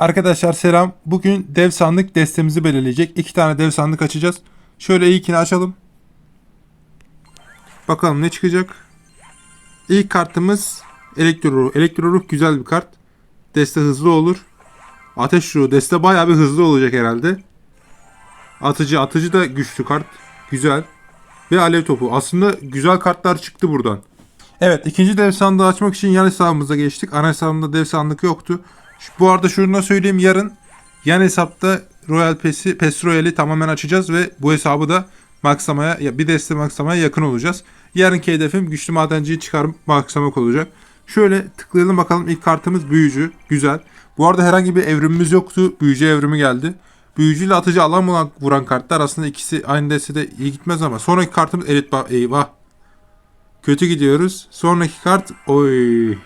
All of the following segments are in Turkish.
Arkadaşlar selam. Bugün dev sandık destemizi belirleyecek. İki tane dev sandık açacağız. Şöyle ilkini açalım. Bakalım ne çıkacak. İlk kartımız elektro ruh. Elektro ruh güzel bir kart. Deste hızlı olur. Ateş ruhu. Deste bayağı bir hızlı olacak herhalde. Atıcı. Atıcı da güçlü kart. Güzel. Ve alev topu. Aslında güzel kartlar çıktı buradan. Evet ikinci dev sandığı açmak için yan hesabımıza geçtik. Ana hesabımda dev sandık yoktu. Bu arada şunu da söyleyeyim yarın yan hesapta Royal Pass'i, PES Royale'i tamamen açacağız ve bu hesabı da maksamaya ya bir deste maksamaya yakın olacağız. Yarınki hedefim güçlü madenciyi çıkarıp maksamak olacak. Şöyle tıklayalım bakalım ilk kartımız büyücü. Güzel. Bu arada herhangi bir evrimimiz yoktu. Büyücü evrimi geldi. Büyücü ile atıcı alan vuran, vuran kartlar aslında ikisi aynı destede iyi gitmez ama sonraki kartımız elit eyvah. Kötü gidiyoruz. Sonraki kart oy.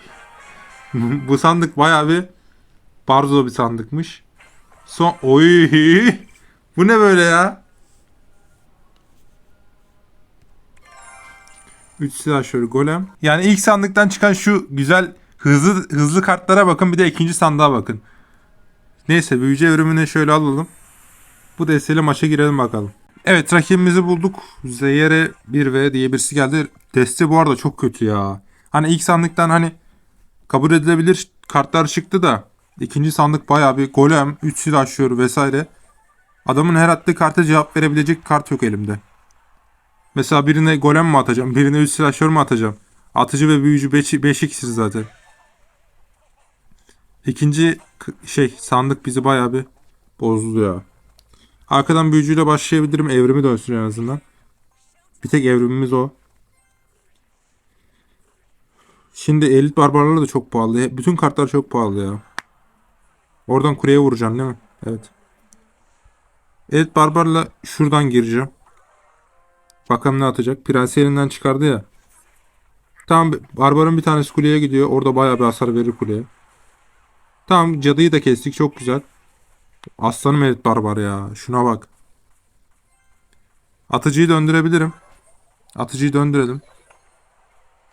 Bu sandık bayağı bir barzo bir sandıkmış. Son oy. Bu ne böyle ya? 3 silahşör golem. Yani ilk sandıktan çıkan şu güzel hızlı hızlı kartlara bakın bir de ikinci sandığa bakın. Neyse büyücü evrimini şöyle alalım. Bu desteyle maça girelim bakalım. Evet rakibimizi bulduk. Zeyere 1V diye birisi geldi. Deste bu arada çok kötü ya. Hani ilk sandıktan hani kabul edilebilir kartlar çıktı da ikinci sandık bayağı bir golem, 3 silahşör vesaire. Adamın her attığı karta cevap verebilecek kart yok elimde. Mesela birine golem mi atacağım, birine 3 silahşör mü atacağım? Atıcı ve büyücü 5 ikisi zaten. İkinci şey sandık bizi bayağı bir bozdu ya. Arkadan büyücüyle başlayabilirim. Evrimi dönsün en azından. Bir tek evrimimiz o. Şimdi elit barbarlar da çok pahalı. Bütün kartlar çok pahalı ya. Oradan kuleye vuracaksın değil mi? Evet. Elit barbarla şuradan gireceğim. Bakalım ne atacak. Prensi elinden çıkardı ya. Tamam barbarın bir tanesi kuleye gidiyor. Orada bayağı bir hasar verir kuleye. Tamam cadıyı da kestik. Çok güzel. Aslanım elit barbar ya. Şuna bak. Atıcıyı döndürebilirim. Atıcıyı döndürelim.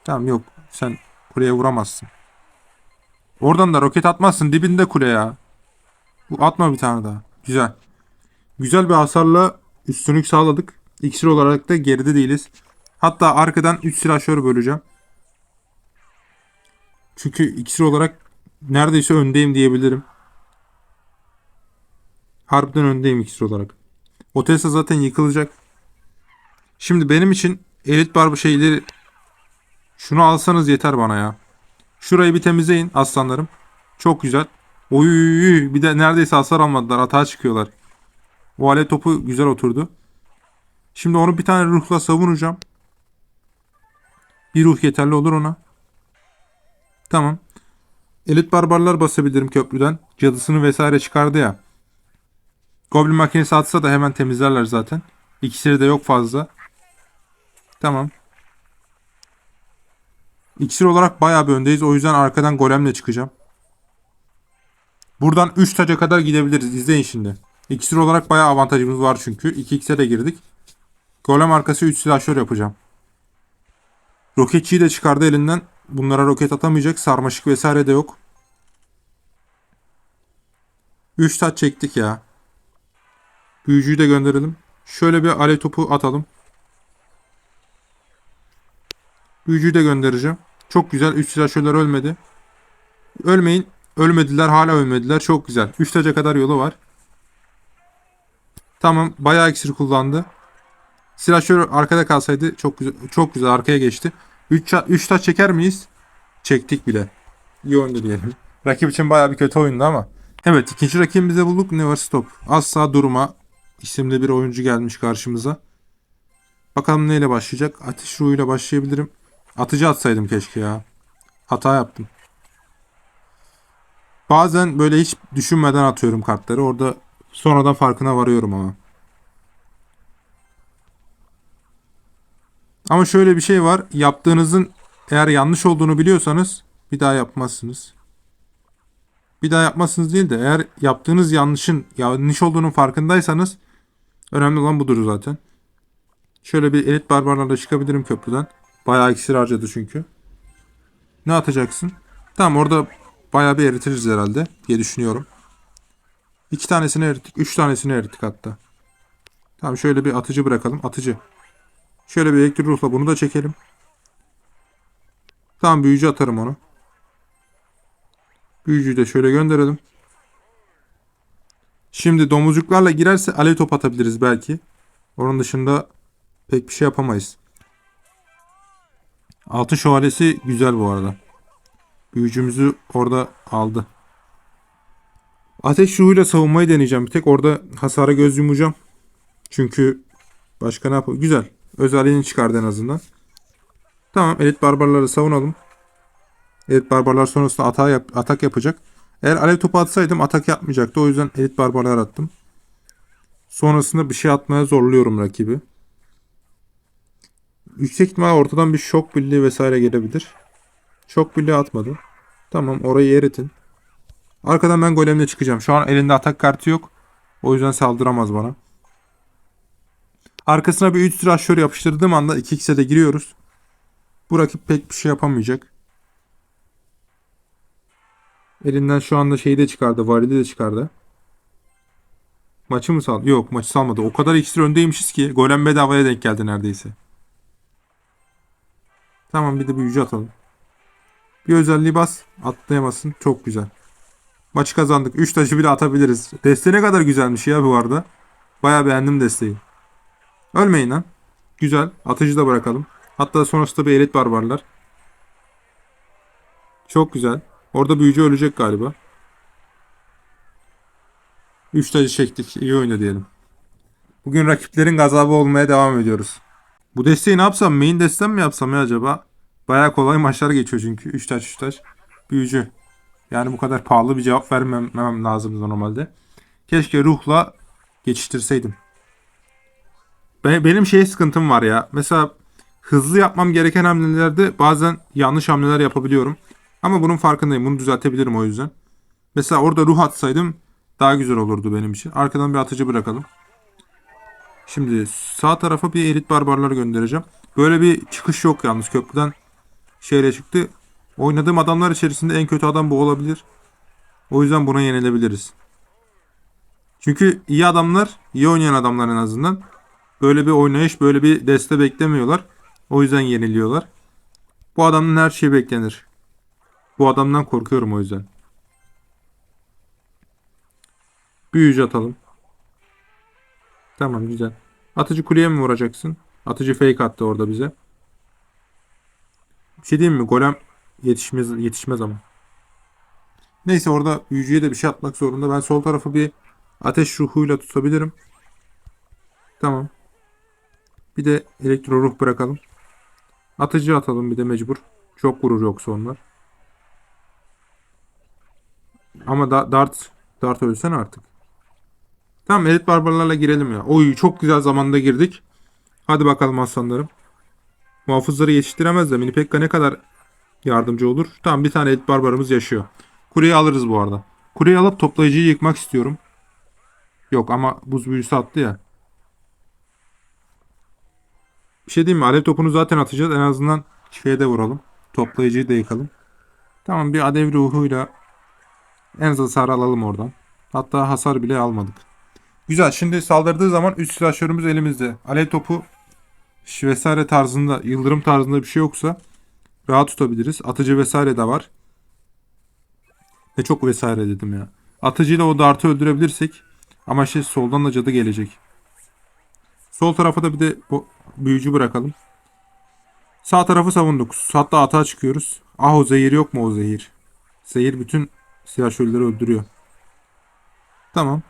Tamam yok. Sen kuleye vuramazsın. Oradan da roket atmazsın. Dibinde kule ya. Atma bir tane daha. Güzel. Güzel bir hasarla üstünlük sağladık. İksir olarak da geride değiliz. Hatta arkadan 3 silahşör böleceğim. Çünkü iksir olarak neredeyse öndeyim diyebilirim. Harbiden öndeyim iksir olarak. O Tesla zaten yıkılacak. Şimdi benim için elit bar şeyleri şunu alsanız yeter bana ya. Şurayı bir temizleyin aslanlarım. Çok güzel. Oy bir de neredeyse hasar almadılar. Hata çıkıyorlar. O alet topu güzel oturdu. Şimdi onu bir tane ruhla savunacağım. Bir ruh yeterli olur ona. Tamam. Elit barbarlar basabilirim köprüden. Cadısını vesaire çıkardı ya. Goblin makinesi atsa da hemen temizlerler zaten. İkisleri de yok fazla. Tamam. İksir olarak bayağı bir öndeyiz. O yüzden arkadan golemle çıkacağım. Buradan 3 taca kadar gidebiliriz. İzleyin şimdi. İksir olarak bayağı avantajımız var çünkü. 2x'e de girdik. Golem arkası 3 silahşör yapacağım. Roketçiyi de çıkardı elinden. Bunlara roket atamayacak. Sarmaşık vesaire de yok. 3 taç çektik ya. Büyücüyü de gönderelim. Şöyle bir alev topu atalım. Büyücüyü de göndereceğim. Çok güzel. 3 silahşörler ölmedi. Ölmeyin. Ölmediler. Hala ölmediler. Çok güzel. 3 taca kadar yolu var. Tamam. Bayağı iksir kullandı. Silahşör arkada kalsaydı çok güzel, çok güzel arkaya geçti. 3 3 taç çeker miyiz? Çektik bile. İyi oyundu diyelim. Rakip için bayağı bir kötü oyundu ama. Evet ikinci rakibimize bulduk. Never Stop. Asla durma isimli bir oyuncu gelmiş karşımıza. Bakalım neyle başlayacak. Ateş ruhuyla başlayabilirim. Atıcı atsaydım keşke ya. Hata yaptım. Bazen böyle hiç düşünmeden atıyorum kartları. Orada sonradan farkına varıyorum ama. Ama şöyle bir şey var. Yaptığınızın eğer yanlış olduğunu biliyorsanız bir daha yapmazsınız. Bir daha yapmazsınız değil de eğer yaptığınız yanlışın yanlış olduğunun farkındaysanız önemli olan budur zaten. Şöyle bir elit barbarlarla çıkabilirim köprüden. Bayağı iksir harcadı çünkü. Ne atacaksın? Tamam orada bayağı bir eritiriz herhalde diye düşünüyorum. İki tanesini erittik. Üç tanesini erittik hatta. Tamam şöyle bir atıcı bırakalım. Atıcı. Şöyle bir elektrik ruhla bunu da çekelim. Tamam büyücü atarım onu. Büyücüyü de şöyle gönderelim. Şimdi domuzcuklarla girerse alev top atabiliriz belki. Onun dışında pek bir şey yapamayız. Altın şövalyesi güzel bu arada. Büyücümüzü orada aldı. Ateş ruhuyla savunmayı deneyeceğim. Bir tek orada hasara göz yumacağım. Çünkü başka ne yapalım? Güzel. Özelliğini çıkardı en azından. Tamam elit barbarları savunalım. Elit barbarlar sonrasında atak, yap- atak yapacak. Eğer alev topu atsaydım atak yapmayacaktı. O yüzden elit barbarlar attım. Sonrasında bir şey atmaya zorluyorum rakibi. Yüksek ihtimal ortadan bir şok birliği vesaire gelebilir. Şok birliği atmadı. Tamam orayı eritin. Arkadan ben golemle çıkacağım. Şu an elinde atak kartı yok. O yüzden saldıramaz bana. Arkasına bir 3 sırashör yapıştırdığım anda 2x'e de giriyoruz. Bu rakip pek bir şey yapamayacak. Elinden şu anda şeyi de çıkardı. Varili de çıkardı. Maçı mı sal? Yok maçı salmadı. O kadar iksir öndeymişiz ki golem bedavaya denk geldi neredeyse. Tamam bir de büyücü atalım. Bir özelliği bas. Atlayamazsın. Çok güzel. Maçı kazandık. 3 taşı bile atabiliriz. Deste ne kadar güzelmiş ya bu arada. Baya beğendim desteği. Ölmeyin lan. Güzel. Atıcı da bırakalım. Hatta sonrasında bir elit barbarlar. Çok güzel. Orada büyücü ölecek galiba. 3 tacı çektik. İyi oyna diyelim. Bugün rakiplerin gazabı olmaya devam ediyoruz. Bu desteği ne yapsam? Main destem mi yapsam ya acaba? Baya kolay maçlar geçiyor çünkü. 3 taş 3 taş. Büyücü. Yani bu kadar pahalı bir cevap vermemem lazım normalde. Keşke ruhla geçiştirseydim. Be- benim şey sıkıntım var ya. Mesela hızlı yapmam gereken hamlelerde bazen yanlış hamleler yapabiliyorum. Ama bunun farkındayım. Bunu düzeltebilirim o yüzden. Mesela orada ruh atsaydım daha güzel olurdu benim için. Arkadan bir atıcı bırakalım. Şimdi sağ tarafa bir elit barbarlar göndereceğim. Böyle bir çıkış yok yalnız köprüden şeyle çıktı. Oynadığım adamlar içerisinde en kötü adam bu olabilir. O yüzden buna yenilebiliriz. Çünkü iyi adamlar, iyi oynayan adamlar en azından böyle bir oynayış, böyle bir deste beklemiyorlar. O yüzden yeniliyorlar. Bu adamın her şeyi beklenir. Bu adamdan korkuyorum o yüzden. Büyücü atalım. Tamam güzel. Atıcı kuleye mi vuracaksın? Atıcı fake attı orada bize. Bir şey diyeyim mi? Golem yetişmez yetişmez ama. Neyse orada büyücüye de bir şey atmak zorunda. Ben sol tarafı bir ateş ruhuyla tutabilirim. Tamam. Bir de elektro ruh bırakalım. Atıcı atalım bir de mecbur. Çok vurur yoksa onlar. Ama da, Dart Dart ölsen artık. Tamam elit barbarlarla girelim ya. Oy çok güzel zamanda girdik. Hadi bakalım aslanlarım. Muhafızları yetiştiremez de Minipekka ne kadar yardımcı olur. Tamam bir tane elit barbarımız yaşıyor. Kuleyi alırız bu arada. Kuleyi alıp toplayıcıyı yıkmak istiyorum. Yok ama buz büyüsü attı ya. Bir şey diyeyim mi? Alev topunu zaten atacağız. En azından şeye de vuralım. Toplayıcıyı da yıkalım. Tamam bir alev ruhuyla en az hasar alalım oradan. Hatta hasar bile almadık. Güzel. Şimdi saldırdığı zaman 3 silahşörümüz elimizde. Alev topu vesaire tarzında, yıldırım tarzında bir şey yoksa rahat tutabiliriz. Atıcı vesaire de var. Ne çok vesaire dedim ya. Atıcıyla o dartı öldürebilirsek ama şey soldan da cadı gelecek. Sol tarafa da bir de bu büyücü bırakalım. Sağ tarafı savunduk. Hatta atağa çıkıyoruz. Ah o zehir yok mu o zehir? Zehir bütün silahşörleri öldürüyor. Tamam.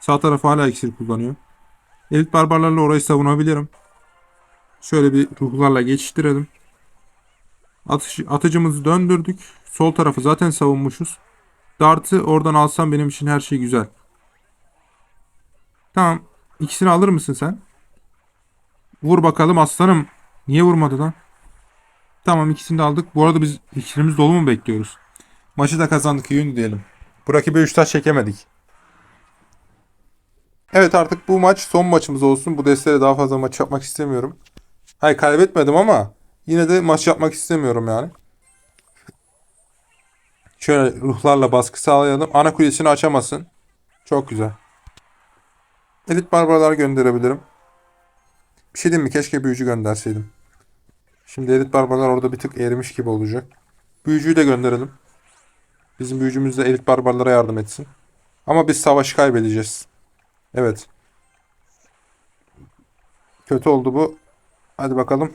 Sağ taraf hala iksir kullanıyor. Elit barbarlarla orayı savunabilirim. Şöyle bir ruhlarla geçiştirelim. Atış, atıcımızı döndürdük. Sol tarafı zaten savunmuşuz. Dart'ı oradan alsam benim için her şey güzel. Tamam. İkisini alır mısın sen? Vur bakalım aslanım. Niye vurmadı lan? Tamam ikisini de aldık. Bu arada biz iksirimiz dolu mu bekliyoruz? Maçı da kazandık iyi diyelim. Bu rakibe 3 taş çekemedik. Evet artık bu maç son maçımız olsun. Bu desteğe daha fazla maç yapmak istemiyorum. Hayır kaybetmedim ama yine de maç yapmak istemiyorum yani. Şöyle ruhlarla baskı sağlayalım. Ana kulesini açamasın. Çok güzel. Elit barbarlar gönderebilirim. Bir şey diyeyim mi? Keşke büyücü gönderseydim. Şimdi elit barbarlar orada bir tık erimiş gibi olacak. Büyücüyü de gönderelim. Bizim büyücümüz de elit barbarlara yardım etsin. Ama biz savaşı kaybedeceğiz. Evet. Kötü oldu bu. Hadi bakalım.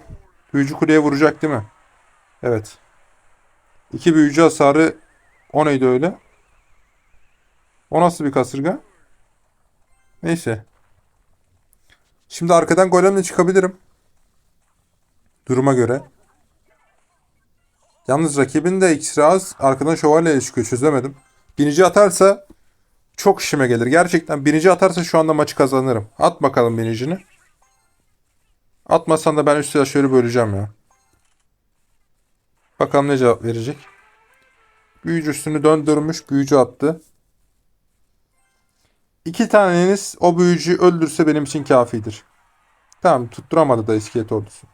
Büyücü kuleye vuracak değil mi? Evet. İki büyücü hasarı o neydi öyle? O nasıl bir kasırga? Neyse. Şimdi arkadan golemle çıkabilirim. Duruma göre. Yalnız rakibin de iksiri az. Arkadan şövalyeyle çıkıyor. Çözemedim. Binici atarsa çok işime gelir. Gerçekten binici atarsa şu anda maçı kazanırım. At bakalım binicini. Atmasan da ben üstü şöyle böleceğim ya. Bakalım ne cevap verecek. Büyücü üstünü döndürmüş. Büyücü attı. İki taneniz o büyücüyü öldürse benim için kafidir. Tamam tutturamadı da iskelet ordusu.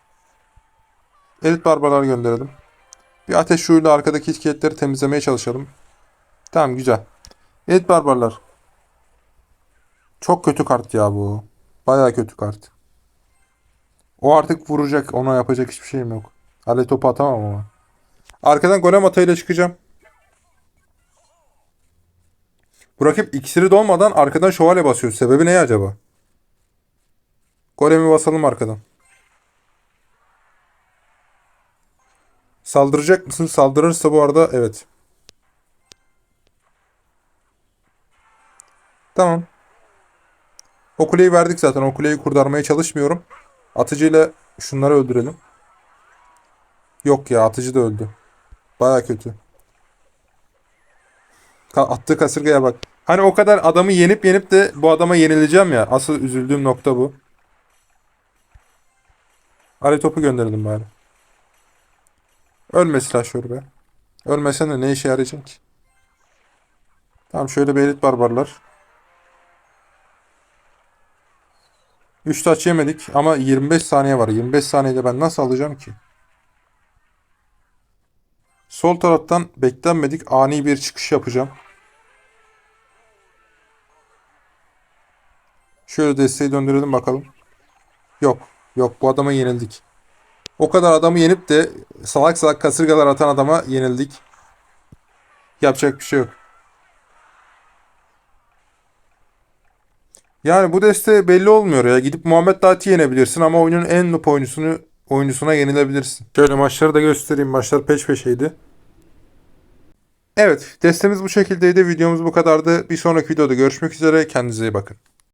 Elit barbarlar gönderelim. Bir ateş şuuruyla arkadaki iskeletleri temizlemeye çalışalım. Tamam güzel. Elit barbarlar. Çok kötü kart ya bu. Baya kötü kart. O artık vuracak. Ona yapacak hiçbir şeyim yok. Hale topu atamam ama. Arkadan golem atayla çıkacağım. Bu rakip iksiri dolmadan arkadan şövalye basıyor. Sebebi ne acaba? Golemi basalım arkadan. Saldıracak mısın? Saldırırsa bu arada evet. Tamam. O kuleyi verdik zaten. O kuleyi kurtarmaya çalışmıyorum. Atıcıyla şunları öldürelim. Yok ya atıcı da öldü. Baya kötü. Attığı kasırgaya bak. Hani o kadar adamı yenip yenip de bu adama yenileceğim ya. Asıl üzüldüğüm nokta bu. Ali topu gönderelim bari. Ölme silahşörü be. Ölmesen de ne işe yarayacak ki? Tamam şöyle bir elit barbarlar. 3 taç yemedik ama 25 saniye var. 25 saniyede ben nasıl alacağım ki? Sol taraftan beklenmedik ani bir çıkış yapacağım. Şöyle desteği döndürelim bakalım. Yok. Yok bu adama yenildik. O kadar adamı yenip de salak salak kasırgalar atan adama yenildik. Yapacak bir şey yok. Yani bu deste belli olmuyor ya. Gidip Muhammed Dati yenebilirsin ama oyunun en noob oyuncusunu oyuncusuna yenilebilirsin. Şöyle maçları da göstereyim. Maçlar peş peşeydi. Evet, destemiz bu şekildeydi. Videomuz bu kadardı. Bir sonraki videoda görüşmek üzere. Kendinize iyi bakın.